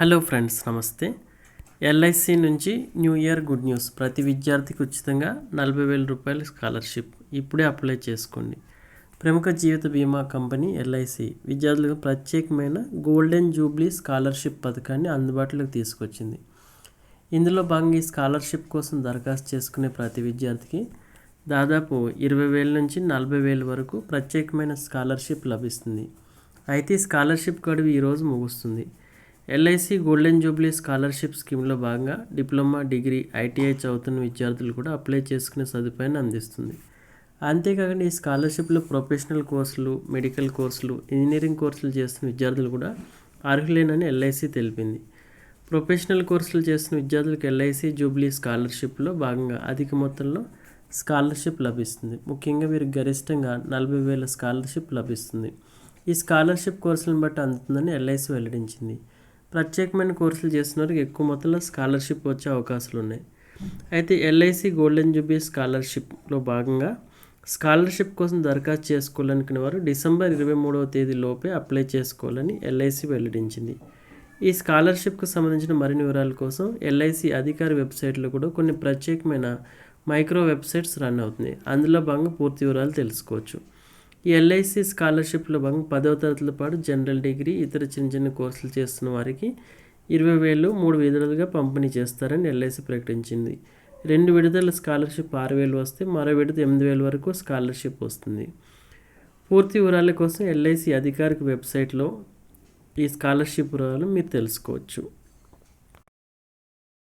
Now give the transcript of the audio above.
Hello friends నమస్తే. LIC నుంచి new year good news. ప్రతి విద్యార్థికి ఉచితంగా నలభై వేల రూపాయల స్కాలర్షిప్ ఇప్పుడే అప్లై చేసుకోండి. ప్రముఖ జీవిత బీమా కంపెనీ ఎల్ఐసి విద్యార్థులకు ప్రత్యేకమైన గోల్డెన్ జూబ్లీ స్కాలర్షిప్ పథకాన్ని అందుబాటులోకి తీసుకొచ్చింది. ఇందులో భాగంగా ఈ స్కాలర్షిప్ కోసం దరఖాస్తు చేసుకునే ప్రతి విద్యార్థికి దాదాపు ఇరవై వేల నుంచి నలభై వేల వరకు ప్రత్యేకమైన స్కాలర్షిప్ లభిస్తుంది. అయితే ఈ స్కాలర్షిప్ గడువు ఈరోజు ముగుస్తుంది. ఎల్ఐసి గోల్డెన్ జూబ్లీ స్కాలర్షిప్ స్కీమ్లో భాగంగా డిప్లొమా డిగ్రీ ఐటీఐ చదువుతున్న విద్యార్థులు కూడా అప్లై చేసుకునే సదుపాయాన్ని అందిస్తుంది. అంతేకాకుండా ఈ స్కాలర్షిప్లో ప్రొఫెషనల్ కోర్సులు మెడికల్ కోర్సులు ఇంజనీరింగ్ కోర్సులు చేస్తున్న విద్యార్థులు కూడా అర్హులేనని ఎల్ఐసి తెలిపింది. ప్రొఫెషనల్ కోర్సులు చేస్తున్న విద్యార్థులకు ఎల్ఐసి జూబ్లీ స్కాలర్షిప్లో భాగంగా అధిక మొత్తంలో స్కాలర్షిప్ లభిస్తుంది. ముఖ్యంగా వీరు గరిష్టంగా నలభై వేల స్కాలర్షిప్ లభిస్తుంది. ఈ స్కాలర్షిప్ కోర్సులను బట్టి అందుతుందని ఎల్ఐసి వెల్లడించింది. ప్రత్యేకమైన కోర్సులు చేసిన వారికి ఎక్కువ మొత్తంలో స్కాలర్షిప్ వచ్చే అవకాశాలు ఉన్నాయి అయితే ఎల్ఐసి గోల్డెన్ జూబీ స్కాలర్షిప్లో భాగంగా స్కాలర్షిప్ కోసం దరఖాస్తు చేసుకోవాలనుకునే వారు డిసెంబర్ ఇరవై మూడవ తేదీ లోపే అప్లై చేసుకోవాలని ఎల్ఐసి వెల్లడించింది. ఈ స్కాలర్షిప్కు సంబంధించిన మరిన్ని వివరాల కోసం ఎల్ఐసి అధికార వెబ్సైట్లో కూడా కొన్ని ప్రత్యేకమైన మైక్రో వెబ్సైట్స్ రన్ అవుతున్నాయి. అందులో భాగంగా పూర్తి వివరాలు తెలుసుకోవచ్చు. ఈ ఎల్ఐసి స్కాలర్షిప్లో భాగంగా పదవ తరగతుల పాటు జనరల్ డిగ్రీ ఇతర చిన్న చిన్న కోర్సులు చేస్తున్న వారికి ఇరవై వేలు మూడు విడుదలుగా పంపిణీ చేస్తారని ఎల్ఐసి ప్రకటించింది. రెండు విడుదల స్కాలర్షిప్ ఆరు వేలు వస్తే మరో విడత ఎనిమిది వేల వరకు స్కాలర్షిప్ వస్తుంది. పూర్తి వివరాల కోసం ఎల్ఐసి అధికారిక వెబ్సైట్లో ఈ స్కాలర్షిప్ వివరాలు మీరు తెలుసుకోవచ్చు.